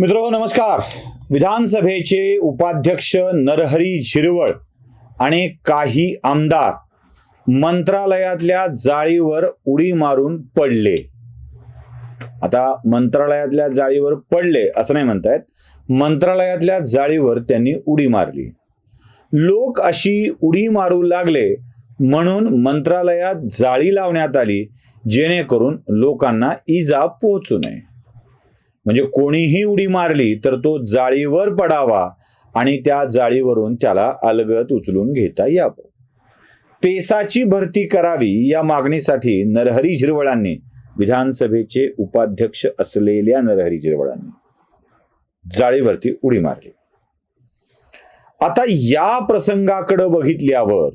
मित्र नमस्कार. विधानसभेचे उपाध्यक्ष नरहरी झिरवळ आणि काही आमदार मंत्रालयातल्या जाळीवर उडी मारून पडले. आता मंत्रालयातल्या जाळीवर पडले असं नाही म्हणतायत. मंत्रालयातल्या जाळीवर त्यांनी उडी मारली. लोक अशी उडी मारू लागले म्हणून मंत्रालयात जाळी लावण्यात आली जेणेकरून लोकांना इजा पोहोचू नये. म्हणजे कोणीही उडी मारली तर तो जाळीवर पडावा आणि त्या जाळीवरून त्याला अलगत उचलून घेता यावं. पेसाची भरती करावी या मागणीसाठी नरहरी झिरवळांनी विधानसभेचे उपाध्यक्ष असलेल्या नरहरी झिरवळांनी जाळीवरती उडी मारली. आता या प्रसंगाकडे बघितल्यावर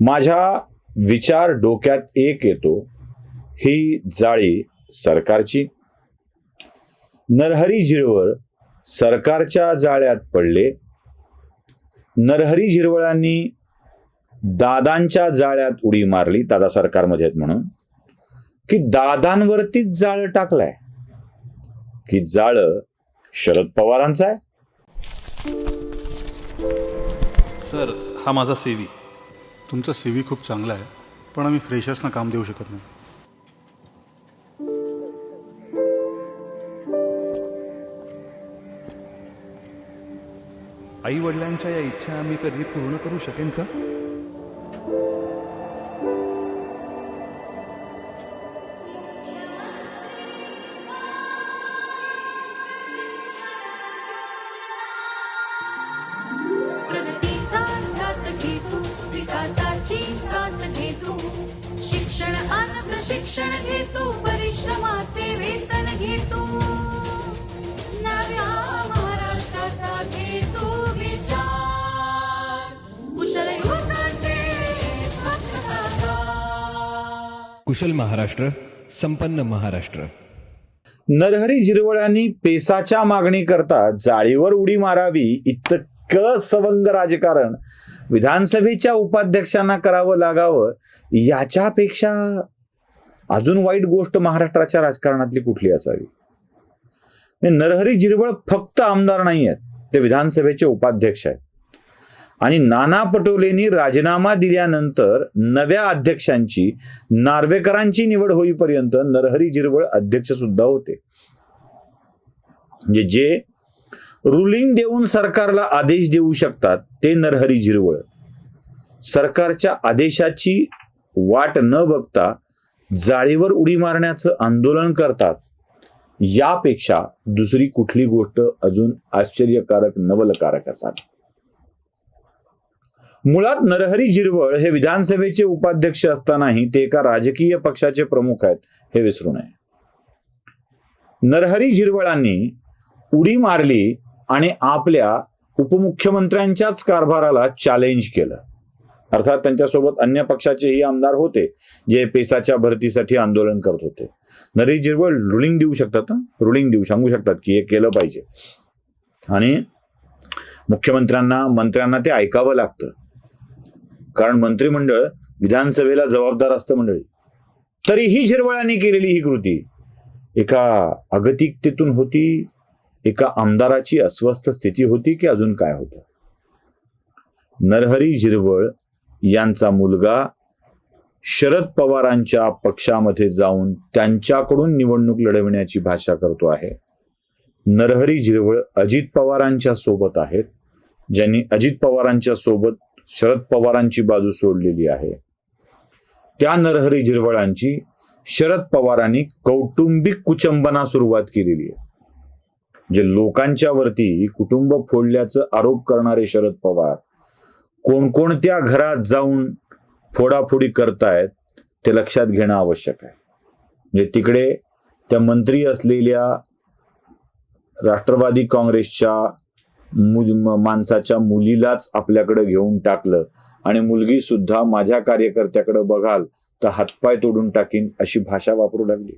माझ्या विचार डोक्यात एक येतो ही जाळी सरकारची नरहरी झिरवळ सरकारच्या जाळ्यात पडले. नरहरी झिरवळांनी दादांच्या जाळ्यात उडी मारली दादा सरकारमध्ये आहेत म्हणून. की दादांवरतीच जाळ टाकलाय. की जाळ शरद पवारांचं आहे. सर हा माझा सेवी तुमचा सी व्ही खूप चांगला आहे पण आम्ही फ्रेशर्सना काम देऊ शकत नाही. आई वडिलांच्या या इच्छा मी कधी पूर्ण करू शकेन का? प्रगतीचा विकासाची शिक्षण अन प्रशिक्षण घेतो परिश्रमा कुशल महाराष्ट्र संपन्न महाराष्ट्र. नरहरी जिरवळांनी पेसाच्या मागणी करता जाळीवर उडी मारावी इतकं सवंग राजकारण. विधानसभेच्या उपाध्यक्षांना करावं लागावं याच्यापेक्षा अजून वाईट गोष्ट महाराष्ट्राच्या राजकारणातली कुठली असावी? म्हणजे नरहरी जिरवळ फक्त आमदार नाही आहेत ते विधानसभेचे उपाध्यक्ष आहेत. आणि नाना पटोलेंनी राजीनामा दिल्यानंतर नव्या अध्यक्षांची नार्वेकरांची निवड होईपर्यंत नरहरी झिरवळ अध्यक्ष सुद्धा होते. म्हणजे जे रुलिंग देऊन सरकारला आदेश देऊ शकतात ते नरहरी झिरवळ सरकारच्या आदेशाची वाट न बघता जाळीवर उडी मारण्याचं आंदोलन करतात यापेक्षा दुसरी कुठली गोष्ट अजून आश्चर्यकारक नवलकारक असावी? मुळात नरहरी जिरवळ हे विधानसभेचे उपाध्यक्ष असतानाही ते एका राजकीय पक्षाचे प्रमुख आहेत हे विसरू नये. नरहरी जिरवळांनी उडी मारली आणि आपल्या उपमुख्यमंत्र्यांच्याच कारभाराला चॅलेंज केलं. अर्थात त्यांच्यासोबत अन्य पक्षाचेही आमदार होते जे पेसाच्या भरतीसाठी आंदोलन करत होते. नरहरी जिरवळ रुलिंग देऊ शकतात रुलिंग देऊ सांगू शकतात की हे केलं पाहिजे. आणि मुख्यमंत्र्यांना मंत्र्यांना ते ऐकावं लागतं. कारण मंत्रिमंडळ विधानसभेला जबाबदार असतं मंडळी. तरीही झिरवळांनी केलेली ही कृती एका अगतिकतेतून होती एका आमदाराची अस्वस्थ स्थिती होती की अजून काय होतं? नरहरी झिरवळ यांचा मुलगा शरद पवारांच्या पक्षामध्ये जाऊन त्यांच्याकडून निवडणूक लढविण्याची भाषा करतो आहे. नरहरी झिरवळ अजित पवारांच्या सोबत आहेत. ज्यांनी अजित पवारांच्या सोबत शरद पवारांची बाजू सोडलेली आहे. त्या नरहरी झिरवळांची शरद पवारांनी कौटुंबिक कुचंबना सुरुवात केलेली आहे. जे लोकांच्या वरती कुटुंब फोडल्याचं आरोप करणारे शरद पवार कोणकोणत्या घरात जाऊन फोडाफोडी करतायत ते लक्षात घेणं आवश्यक आहे. म्हणजे तिकडे त्या मंत्री असलेल्या राष्ट्रवादी काँग्रेसच्या माणसाच्या मुलीलाच आपल्याकडे घेऊन टाकलं. आणि मुलगी सुद्धा माझ्या कार्यकर्त्याकडे बघाल तर हातपाय तोडून टाकीन अशी भाषा वापरू लागली.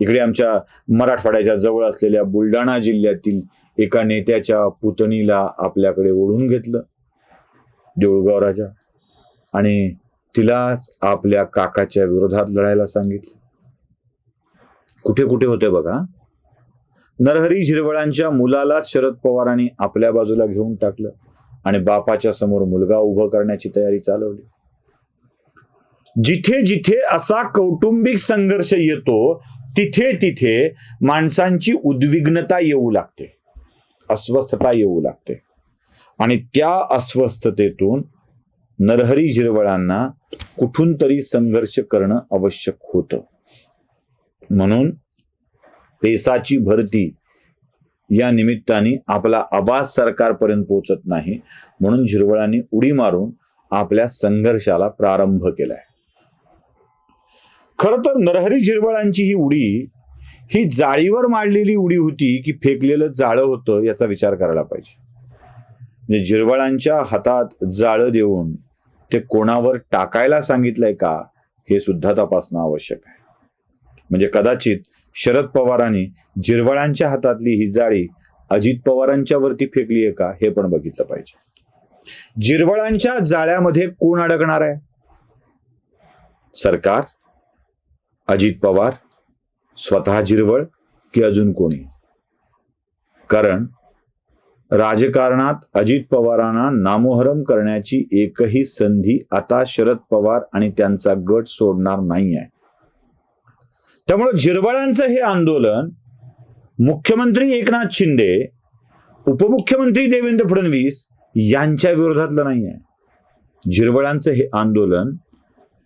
इकडे आमच्या मराठवाड्याच्या जवळ असलेल्या बुलढाणा जिल्ह्यातील एका नेत्याच्या पुतणीला आपल्याकडे ओढून घेतलं देऊळगाव राजा. आणि तिलाच आपल्या काकाच्या विरोधात लढायला सांगितलं. कुठे कुठे होते बघा नरहरी झिरवळांच्या मुलाला शरद पवारांनी आपल्या बाजूला घेऊन टाकलं आणि बापाच्या समोर मुलगा उभं करण्याची तयारी चालवली. जिथे जिथे असा कौटुंबिक संघर्ष येतो तिथे तिथे माणसांची उद्विग्नता येऊ लागते अस्वस्थता येऊ लागते. आणि त्या अस्वस्थतेतून नरहरी झिरवळांना कुठून तरी संघर्ष करणं आवश्यक होतं. म्हणून पेसाची भरती या निमित्ताने आपला आवाज सरकारपर्यंत पोहोचत नाही. म्हणून झिरवळांनी उडी मारून आपल्या संघर्षाला प्रारंभ केलाय. खर तर नरहरी झिरवळांची ही उडी ही जाळीवर मांडलेली उडी होती की फेकलेलं जाळं होतं याचा विचार करायला पाहिजे. म्हणजे झिरवळांच्या हातात जाळं देऊन ते कोणावर टाकायला सांगितलंय का हे सुद्धा तपासणं आवश्यक आहे. म्हणजे कदाचित शरद पवारांनी झिरवळांच्या हातातली ही जाळी अजित पवारांच्या वरती फेकली आहे का हे पण बघितलं पाहिजे. झिरवळांच्या जाळ्यामध्ये कोण अडकणार आहे? सरकार अजित पवार स्वतः झिरवळ की अजून कोणी? कारण राजकारणात अजित पवारांना नामोहरम करण्याची एकही संधी आता शरद पवार आणि त्यांचा गट सोडणार नाही आहे त्यामुळे झिरवळांचं हे आंदोलन मुख्यमंत्री एकनाथ शिंदे उपमुख्यमंत्री देवेंद्र फडणवीस यांच्या विरोधातलं नाही आहे झिरवळांचं हे आंदोलन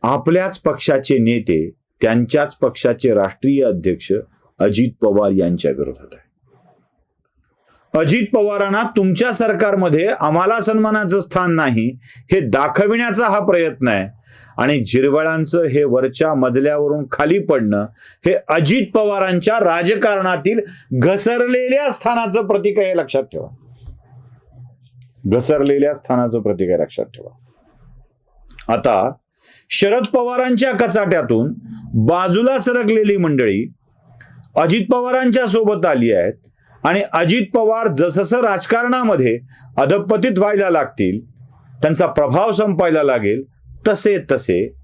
आपल्याच पक्षाचे नेते त्यांच्याच पक्षाचे राष्ट्रीय अध्यक्ष अजित पवार यांच्या विरोधात आहे. अजित पवारांना तुमच्या सरकारमध्ये आम्हाला सन्मानाचं स्थान नाही हे दाखविण्याचा हा प्रयत्न आहे. आणि जिरवळांचं हे वरच्या मजल्यावरून खाली पडणं हे अजित पवारांच्या राजकारणातील घसरलेल्या स्थानाचं प्रतीक आहे लक्षात ठेवा. घसरलेल्या स्थानाचं प्रतीक आहे लक्षात ठेवा. आता शरद पवारांच्या कचाट्यातून बाजूला सरकलेली मंडळी अजित पवारांच्या सोबत आली आहेत आणि अजित पवार जसं राजकारणामध्ये अधपतित व्हायला लागतील त्यांचा प्रभाव संपायला लागेल तसे तसे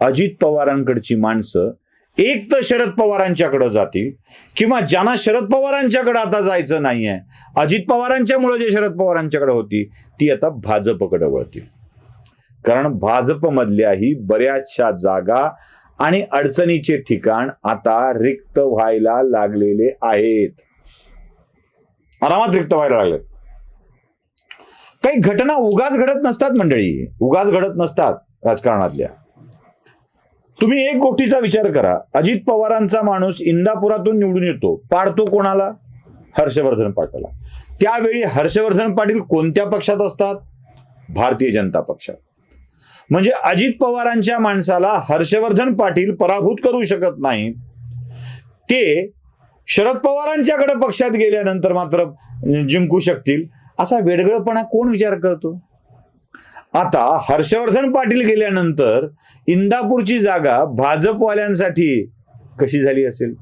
अजित पवारांकडची माणसं एक तर शरद पवारांच्याकडं जातील किंवा ज्यांना शरद पवारांच्याकडे आता जायचं नाहीये अजित पवारांच्यामुळे जे शरद पवारांच्याकडे होती ती आता भाजपकडे वळतील. कारण भाजपमधल्याही बऱ्याचशा जागा आणि अडचणीचे ठिकाण आता रिक्त व्हायला लागलेले आहेत. आरामात रिक्त व्हायला लागले काही घटना उगाच घडत नसतात मंडळी. उगाच घडत नसतात राजकारणातल्या. तुम्ही एक गोष्टीचा विचार करा. अजित पवारांचा माणूस इंदापुरातून निवडून येतो. पाडतो कोणाला? हर्षवर्धन पाटला. त्यावेळी हर्षवर्धन पाटील कोणत्या पक्षात असतात? भारतीय जनता पक्षात. म्हणजे अजित पवारांच्या माणसाला हर्षवर्धन पाटील पराभूत करू शकत नाहीत. ते शरद पवारांच्याकडे पक्षात गेल्यानंतर मात्र जिंकू शकतील. असा वेडगळपणा कोण विचार करतो? आता हर्षवर्धन पाटील गेल्यानंतर इंदापूरची जागा भाजपवाल्यांसाठी कशी झाली असेल?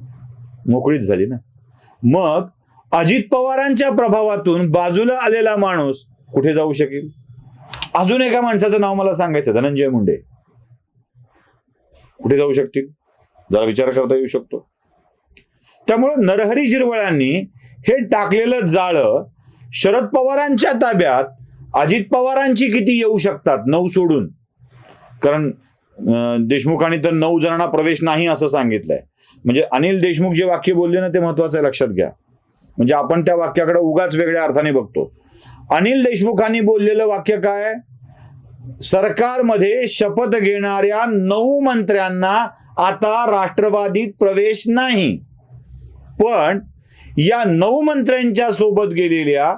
मोकळीच झाली ना? मग अजित पवारांच्या प्रभावातून बाजूला आलेला माणूस कुठे जाऊ शकेल? अजून एका माणसाचं नाव मला सांगायचं धनंजय मुंडे. कुठे जाऊ शकतील? जरा विचार करता येऊ शकतो. त्यामुळे नरहरी झिरवळांनी हे टाकलेलं जाळं शरद पवारांच्या ताब्यात अजित पवारांची किती येऊ शकतात? नऊ सोडून. कारण देशमुखांनी तर नऊ जणांना प्रवेश नाही असं सांगितलंय. म्हणजे अनिल देशमुख जे वाक्य बोलले ना ते महत्वाचं आहे लक्षात घ्या. म्हणजे आपण त्या वाक्याकडे उगाच वेगळ्या अर्थाने बघतो. अनिल देशमुखांनी बोललेलं वाक्य काय? सरकारमध्ये शपथ घेणाऱ्या नऊ मंत्र्यांना आता राष्ट्रवादीत प्रवेश नाही. पण या नऊ मंत्र्यांच्या सोबत गेलेल्या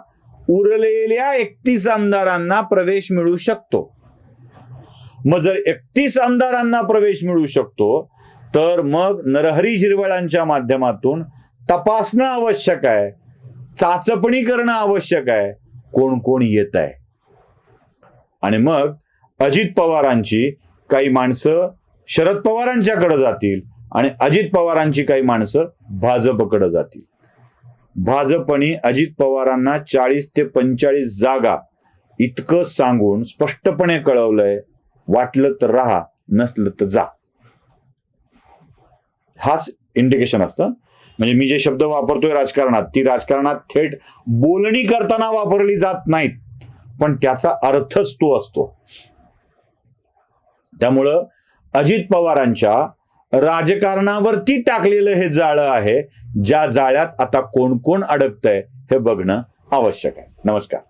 उरलेल्या एकतीस आमदारांना प्रवेश मिळू शकतो. मग जर एकतीस आमदारांना प्रवेश मिळू शकतो तर मग नरहरी झिरवळांच्या माध्यमातून तपासणं आवश्यक आहे चाचपणी करणं आवश्यक आहे कोण कोण येत आहे. आणि मग अजित पवारांची काही माणसं शरद पवारांच्याकडे जातील आणि अजित पवारांची काही माणसं भाजपकडे जातील. भाजपने अजित पवारांना चाळीस ते पंचेचाळीस जागा इतकं सांगून स्पष्टपणे कळवलंय वाटलं तर राहा नसलं तर जा. हाच इंडिकेशन असतं. म्हणजे मी जे शब्द वापरतोय राजकारणात ती राजकारणात थेट बोलणी करताना वापरली जात नाहीत पण त्याचा अर्थच तो असतो. त्यामुळं अजित पवारांच्या राजकारणावरती टाकलेलं हे जाळं आहे. ज्या जाळ्यात आता कोण कोण अडकतंय हे बघणं आवश्यक आहे. नमस्कार.